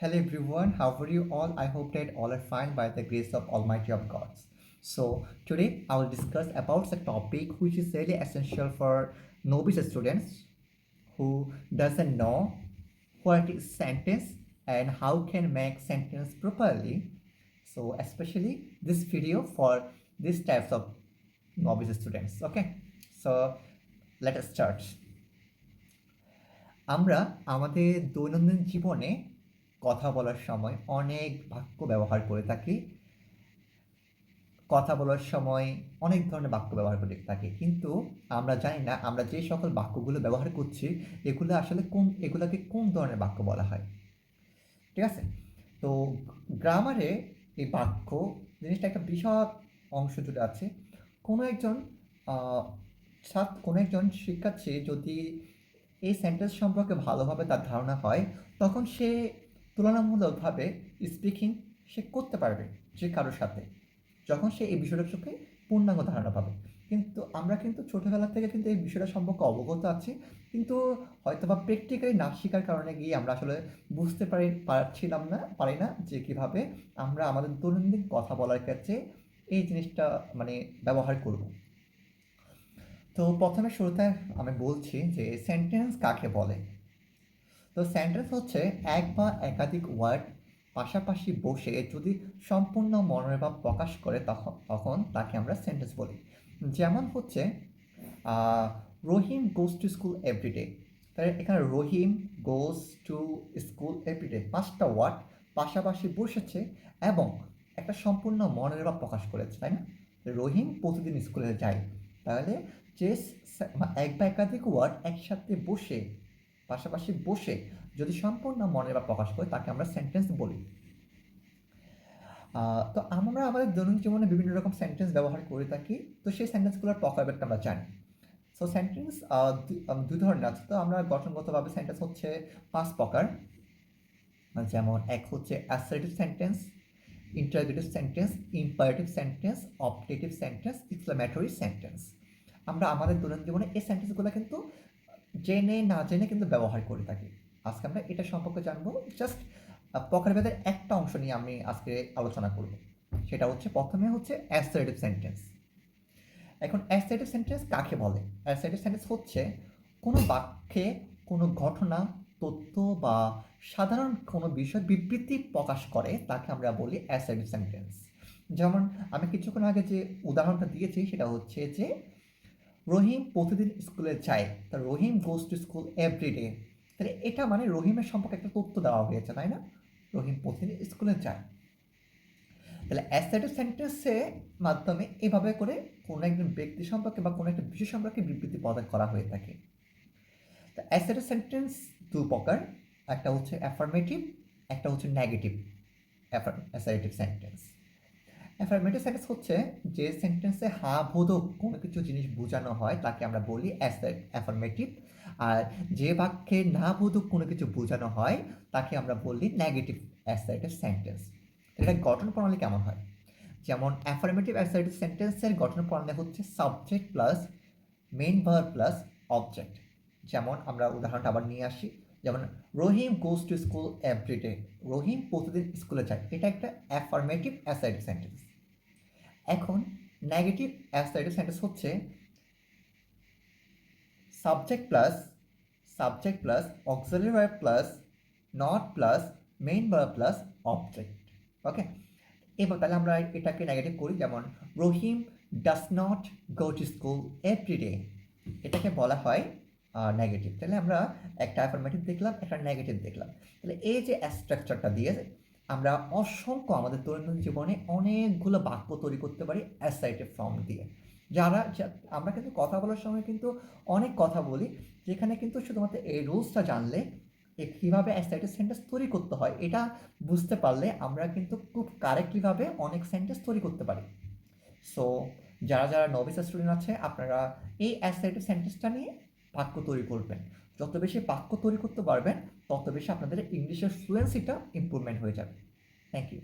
Hello everyone, how are you all? I hope that all are fine by the grace of Almighty of God. So today I will discuss about the topic which is really essential for novice students who doesn't know what is sentence and how can make sentence properly. So especially this video for these types of novice students. Okay, so let us start. আমরা আমাদের দৈনন্দিন জীবনে কথা বলার সময় অনেক বাক্য ব্যবহার করে থাকি। কথা বলার সময় অনেক ধরনের বাক্য ব্যবহার করে থাকি। কিন্তু আমরা জানি না, আমরা যে সকল বাক্যগুলো ব্যবহার করছি, এগুলো আসলে কোন, এগুলোকে কোন ধরনের বাক্য বলা হয়? ঠিক আছে? তো গ্রামারে এই বাক্য জিনিসটা একটা বিশাল অংশ জুড়ে আছে। কোনো একজন ছাত্র, কোনো একজন শিক্ষার্থী যদি এই সেন্টেন্স সম্পর্কে ভালোভাবে তার ধারণা হয়, তখন সে তুলনামূলকভাবে স্পিকিং সে করতে পারবে যে কারোর সাথে, যখন সে এই বিষয়টার চোখে পূর্ণাঙ্গ ধারণা পাবে। কিন্তু আমরা কিন্তু ছোটোবেলা থেকে কিন্তু এই বিষয়টা সম্পর্কে অবগত আছি, কিন্তু হয়তো বা প্র্যাকটিক্যালি না শেখার কারণে গিয়ে আমরা আসলে বুঝতে পারি, পারছিলাম না, পারি না যে কীভাবে আমরা আমাদের দৈনন্দিন কথা বলার ক্ষেত্রে এই জিনিসটা মানে ব্যবহার করব। তো প্রথমে শুরুতে আমি বলছি যে সেন্টেন্স কাকে বলে? তো সেন্টেন্স হচ্ছে এক বা একাধিক ওয়ার্ড পাশাপাশি বসে যদি সম্পূর্ণ মনোভাব প্রকাশ করে তখন তখন তাকে আমরা সেন্টেন্স বলি। যেমন হচ্ছে Rahim goes to school every day তাহলে এখানে Rahim goes to school every day পাঁচটা ওয়ার্ড পাশাপাশি বসেছে এবং একটা সম্পূর্ণ মনের ভাব প্রকাশ করেছে, তাই না? রহিম প্রতিদিন স্কুলে যায়। তাহলে যে এক বা একাধিক ওয়ার্ড একসাথে বসে পাশাপাশি বসে যদি সম্পূর্ণ মনে বা প্রকাশ করে, তাকে আমরা সেন্টেন্স বলি। তো আমরা আমাদের দৈনন্দিন জীবনে বিভিন্ন রকম সেন্টেন্স ব্যবহার করে থাকি। তো সেই সেন্টেন্সগুলোর প্রকারভেদটা আমরা জানি। সো সেন্টেন্স দুই ধরনের আছে। তো আমরা গঠনগতভাবে সেন্টেন্স হচ্ছে পাঁচ প্রকার। যেমন এক হচ্ছে assertive sentence interrogative sentence imperative sentence optative sentence exclamatory sentence আমরা আমাদের দৈনন্দিন জীবনে এই সেন্টেন্সগুলো কিন্তু জেনে না জেনে কিন্তু ব্যবহার করে থাকি। আজকে আমরা এটা সম্পর্কে জানব জাস্ট প্রকারভেদের একটা অংশ নিয়ে আমি আজকে আলোচনা করব। সেটা হচ্ছে প্রথমে হচ্ছে অ্যাসার্টিভ সেন্টেন্স এখন অ্যাসার্টিভ সেন্টেন্স কাকে বলে? অ্যাসার্টিভ সেন্টেন্স হচ্ছে কোনো বাক্যে কোনো ঘটনা, তথ্য বা সাধারণ কোনো বিষয় বিবৃতি প্রকাশ করে, তাকে আমরা বলি অ্যাসার্টিভ সেন্টেন্স যেমন আমি কিছুক্ষণ আগে যে উদাহরণটা দিয়েছি, সেটা হচ্ছে যে রহিম প্রতিদিন স্কুলে যায়। তা Rahim goes to school every day তাহলে এটা মানে রহিমের সম্পর্কে একটা তথ্য দেওয়া হয়েছে, তাই না? রহিম প্রতিদিন স্কুলে যায়। তাহলে অ্যাসাইটিভ সেন্টেন্সের মাধ্যমে এভাবে করে কোনো একজন ব্যক্তি সম্পর্কে বা কোনো একটা বিষয় সম্পর্কে বিবৃতি প্রদান করা হয়ে থাকে। তো অ্যাসাইটিভ সেন্টেন্স দু প্রকার। একটা হচ্ছে অ্যাফার্মেটিভ একটা হচ্ছে negative assertive sentence affirmative sentence হচ্ছে যে সেন্টেন্সে হা বোধক কোনো কিছু জিনিস বোঝানো হয়, তাকে আমরা বলি অ্যাফার্মেটিভ আর যে বাক্যে না বোধক কোনো কিছু বোঝানো হয়, তাকে আমরা বলি নেগেটিভ অ্যাসাইটিভ সেন্টেন্স এটা গঠন প্রণালী কেমন হয়? যেমন অ্যাফার্মেটিভ অ্যাসাইটিভ সেন্টেন্সের গঠন প্রণালী হচ্ছে subject plus main verb plus object যেমন আমরা উদাহরণটা আবার নিয়ে আসি, যেমন Rahim goes to school every day Rahim প্রতিদিন স্কুলে যায়। এটা একটা অ্যাফার্মেটিভ অ্যাসাইটিভ সেন্টেন্স এখন নেগেটিভ অ্যাসাইটিভ সেন্টেন্স হচ্ছে subject plus subject plus auxiliary plus not plus main verb plus object okay এবার তাহলে আমরা এটাকে নেগেটিভ করি, যেমন, Rahim does not go to school every day এটাকে বলা হয় নেগেটিভ তাহলে আমরা একটা অ্যাফার্মেটিভ দেখলাম, একটা নেগেটিভ দেখলাম। তাহলে এই যে স্ট্রাকচারটা দিয়ে আমরা অসংখ্য আমাদের দৈনন্দিন জীবনে অনেকগুলো বাক্য তৈরি করতে পারি অ্যাসাইটিভ ফর্ম দিয়ে। যারা আমরা কিন্তু কথা বলার সময় কিন্তু অনেক কথা বলি, যেখানে কিন্তু শুধুমাত্র এই রুলসটা জানলে কীভাবে অ্যাসাইটিভ সেন্টেন্স তৈরি করতে হয়, এটা বুঝতে পারলে আমরা কিন্তু খুব কারেক্টলিভাবে অনেক সেন্টেন্স তৈরি করতে পারি। সো যারা যারা নভিস স্টুডেন্ট আছে, আপনারা এই অ্যাসাইটিভ সেন্টেন্সটা নিয়ে বাক্য তৈরি করবেন। যত বেশি বাক্য তৈরি করতে পারবেন, তত বেশি আপনাদের ইংলিশের ফ্লুয়েন্সিটা ইম্প্রুভমেন্ট হয়ে যাবে। Thank you